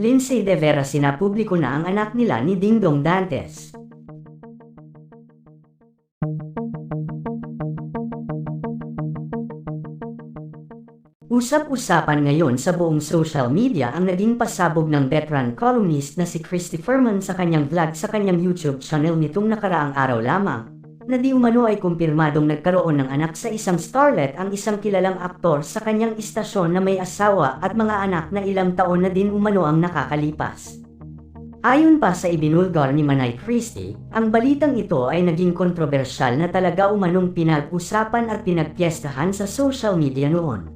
Lindsay De Vera sinapubliko na ang anak nila ni Dingdong Dantes. Usap-usapan ngayon sa buong social media ang naging pasabog ng veteran columnist na si Christy Furman sa kanyang vlog sa kanyang YouTube channel nitong nakaraang araw lamang, na di umano ay kumpirmadong nagkaroon ng anak sa isang starlet ang isang kilalang aktor sa kanyang istasyon na may asawa at mga anak na ilang taon na din umano ang nakakalipas. Ayon pa sa ibinulgar ni Manay Christie, ang balitang ito ay naging kontrobersyal na talaga umanong pinag-usapan at pinagpiestahan sa social media noon.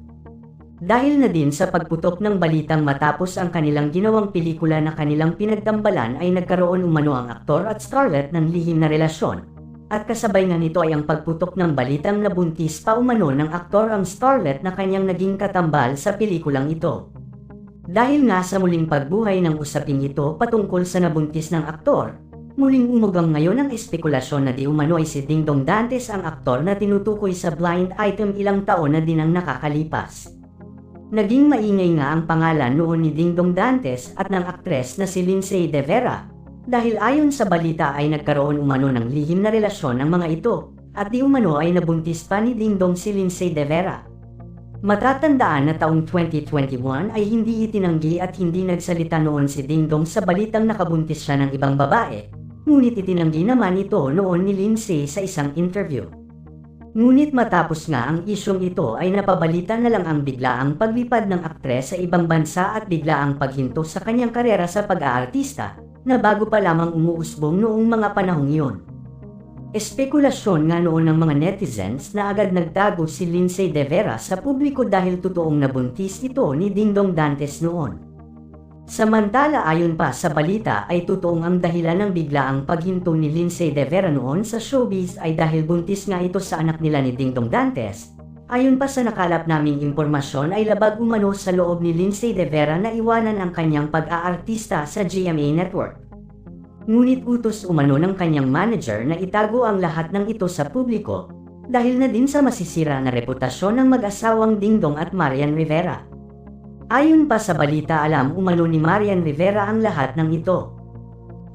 Dahil na din sa pagputok ng balitang matapos ang kanilang ginawang pelikula na kanilang pinagdambalan ay nagkaroon umano ang aktor at starlet ng lihim na relasyon. At kasabay nga nito ay ang pagputok ng balitang nabuntis pa umano ng aktor ang starlet na kanyang naging katambal sa pelikulang ito. Dahil nga sa muling pagbuhay ng usaping ito patungkol sa nabuntis ng aktor, muling umugang ngayon ang espekulasyon na di umano ay si Dingdong Dantes ang aktor na tinutukoy sa blind item ilang taon na din ang nakakalipas. Naging maingay nga ang pangalan noon ni Dingdong Dantes at ng aktres na si Lindsay De Vera dahil ayon sa balita ay nagkaroon umano ng lihim na relasyon ng mga ito at di umano ay nabuntis pa ni Dingdong si Lindsay De Vera. Matatandaan na taong 2021 ay hindi itinanggi at hindi nagsalita noon si Dingdong sa balitang nakabuntis siya ng ibang babae, ngunit itinanggi naman ito noon ni Lindsay sa isang interview. Ngunit matapos nga ang isyong ito ay napabalita na lang ang biglaang paglipad ng aktres sa ibang bansa at biglaang paghinto sa kanyang karera sa pag-aartista na bago pa lamang umuusbong noong mga panahong iyon. Espekulasyon nga noon ng mga netizens na agad nagtago si Lindsay De Vera sa publiko dahil totoong nabuntis ito ni Dingdong Dantes noon. Samantala ayon pa sa balita ay totoong ang dahilan ng biglaang paghinto ni Lindsay De Vera noon sa showbiz ay dahil buntis nga ito sa anak nila ni Dingdong Dantes. Ayon pa sa nakalap naming impormasyon ay labag umano sa loob ni Lindsay De Vera na iwanan ang kanyang pag-aartista sa GMA Network. Ngunit utos umano ng kanyang manager na itago ang lahat ng ito sa publiko dahil na din sa masisira na reputasyon ng mag-asawang Dingdong at Marian Rivera. Ayon pa sa balita alam umano ni Marian Rivera ang lahat ng ito.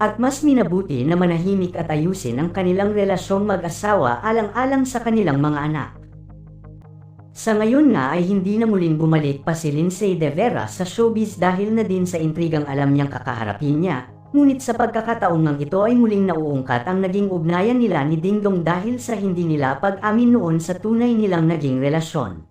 At mas minabuti na manahimik at ayusin ang kanilang relasyong mag-asawa alang-alang sa kanilang mga anak. Sa ngayon nga ay hindi na muling bumalik pa si Lindsay De Vera sa showbiz dahil na din sa intrigang alam niyang kakaharapin niya, ngunit sa pagkakataong ngang ito ay muling nauungkat ang naging ugnayan nila ni Dingdong dahil sa hindi nila pag-amin noon sa tunay nilang naging relasyon.